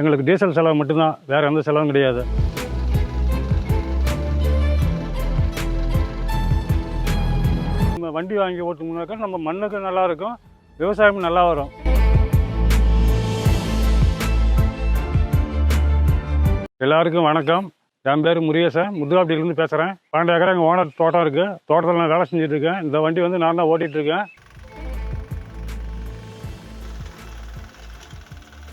எங்களுக்கு டீசல் செலவு மட்டும்தான் வேறு எந்த செலவும் கிடையாது. நம்ம வண்டி வாங்கி ஓட்டணும்னாக்கா நம்ம மண்ணுக்கு நல்லா இருக்கும் விவசாயம் நல்லா வரும். எல்லாருக்கும் வணக்கம். என் பேர் முருகேசன். முதுகாப்பட்டியிலேருந்து பேசுகிறேன் பன்னெண்டு ஏக்கர் எங்கள் ஓனர் தோட்டம் இருக்குது தோட்டத்தில் நான் வேலை செஞ்சிட்டுருக்கேன் இந்த வண்டி வந்து நான் தான் ஓட்டிகிட்டு இருக்கேன்.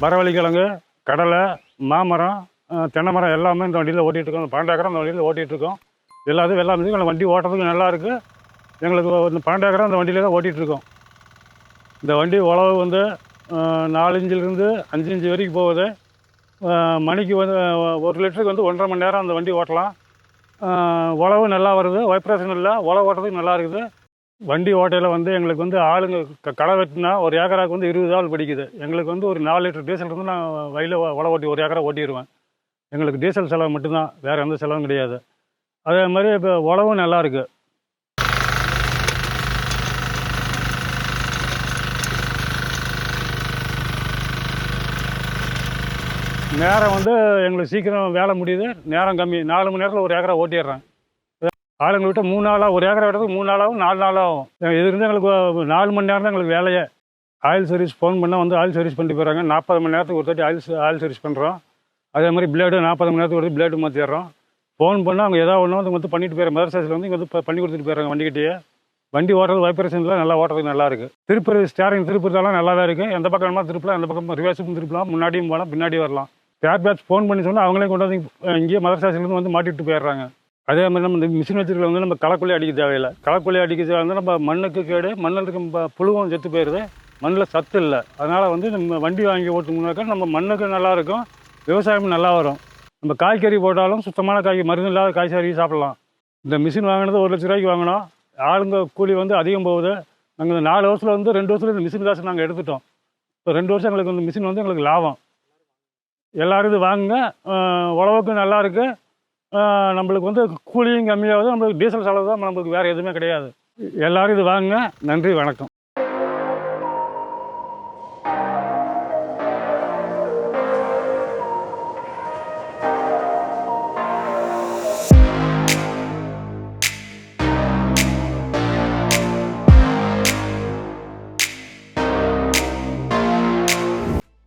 மரவள்ளிக்கிழங்கு கடலை மாமரம் தென்னை மரம் எல்லாமே இந்த வண்டியில் ஓட்டிகிட்டு இருக்கோம் இந்த பன்னெண்டு ஏக்கர் அந்த வண்டியில் ஓட்டிகிட்ருக்கோம். எல்லாத்தையும் வெள்ளாமை எங்களுக்கு வண்டி ஓட்டுறதுக்கு நல்லாயிருக்கு எங்களுக்கு இந்த பன்னெண்டு ஏக்கர் அந்த வண்டியில் தான் ஓட்டிகிட்ருக்கோம். இந்த வண்டி உழவு வந்து நாலஞ்சிலிருந்து நாலு அஞ்சு இஞ்சு வரைக்கும் போகுது. மணிக்கு வந்து ஒரு லிட்டருக்கு வந்து ஒன்றரை மணி நேரம் அந்த வண்டி ஓட்டலாம். உழவு நல்லா வருது. வைப்ரேஷன் இல்லை உழவு ஓட்டுறதுக்கு நல்லா இருக்குது. வண்டி ஓட்டையில் வந்து எங்களுக்கு வந்து ஆளுங்க க- களை வெட்டினா ஒரு ஏக்கராக்கு வந்து இருபது ஆள் பிடிக்குது. எங்களுக்கு வந்து ஒரு நாலு லிட்டர் டீசல் இருந்து நான் வயலில் உழவு ஓட்டி ஒரு ஏக்கரா ஓட்டிடுவேன் எங்களுக்கு டீசல் செலவு மட்டும்தான் வேறு எந்த செலவும் கிடையாது. அதே மாதிரி இப்போ உழவும் நல்லாயிருக்கு நேரம் வந்து எங்களுக்கு சீக்கிரம் வேலை முடியுது. நேரம் கம்மி நாலு மணி நேரத்தில் ஒரு ஏக்கரா ஓட்டிடுறேன். ஆளுங்களை விட்டு மூணு நாளாக ஒரு ஏக்கரை விடுறதுக்கு மூணு நாளாகவும் நாலு நாளாகும் இது இருந்து எங்களுக்கு நாலு மணி நேரம் தான் எங்களுக்கு வேலையே. ஆயில் சர்வீஸ் ஃபோன் பண்ணால் வந்து ஆயில் சர்வீஸ் பண்ணிட்டு போகிறாங்க நாற்பது மணி நேரத்துக்கு ஒரு தாட்டி ஆயில் ஆயில் சர்வீஸ் பண்ணுறோம் அதே மாதிரி பிளேடு நாற்பது மணி நேரத்துக்கு ஒரு பிளேடு மாற்றிடுறோம் ஃபோன் பண்ணால் அவங்க ஏதாவது ஒன்று வந்து வந்து பண்ணிட்டு போயிடுற மதர் ஸ்டேஷனில் வந்து இங்கே வந்து பண்ணி கொடுத்துட்டு போயிடுறாங்க வண்டிக்கிட்டேயே. வண்டி ஓட்டுறது வைப்ரேஷனில் நல்லா ஓட்டுறதுக்கு நல்லா இருக்குது திருப்பூர் ஸ்டேரிங் திருப்பதெல்லாம் நல்லாவே இருக்குது எந்த பக்கம் வேணுமா திருப்பலாம் எந்த பக்கம் ரிவர்ஸுக்கும் திருப்பலாம் முன்னாடியும் போகலாம் பின்னாடி வரலாம். ஸ்பேர் பேட்ச் ஃபோன் பண்ணி சொன்னால் அவங்களே கொண்டு வந்து இங்கேயே மதர் ஸ்டேஷன்லேருந்து வந்து மாட்டிட்டு போயிடுறாங்க. அதே மாதிரி நம்ம இந்த மிஷின் வச்சிருக்கல வந்து நம்ம களைக்கொல்லி அடிக்க தேவையில்லை. களைக்கொல்லி அடிக்க தேவை நம்ம மண்ணுக்கு கேடு மண்ணில் இருக்க புழுவும் செத்து போயிடுது மண்ணில் சத்து இல்லை. அதனால் வந்து நம்ம வண்டி வாங்கி ஓட்டணும்னாக்கா நம்ம மண்ணுக்கு நல்லா இருக்கும் விவசாயம் நல்லா வரும். நம்ம காய்கறி போட்டாலும் சுத்தமான காய்கறி மருந்து இல்லாத காய்கறி சாப்பிடலாம். இந்த மிஷின் வாங்கினது ஒரு லட்ச ரூபாய்க்கு வாங்கினோம். ஆளுங்க கூலி வந்து அதிகம் போகுது. நாங்கள் இந்த நாலு வருஷத்தில் வந்து ரெண்டு வருஷத்துல இந்த மிஷின் காசு நாங்கள் எடுத்துட்டோம். இப்போ ரெண்டு வருஷம் எங்களுக்கு இந்த மிஷின் வந்து எங்களுக்கு லாபம். எல்லோரும் இது வாங்குங்க. உழவுக்கும் நல்லாயிருக்கு நம்மளுக்கு வந்து கூலியும் கம்மியாகுது நம்மளுக்கு டீசல் செலவு தான் நம்மளுக்கு வேறு எதுவுமே கிடையாது. எல்லோரும் இது வாங்குங்க நன்றி வணக்கம்.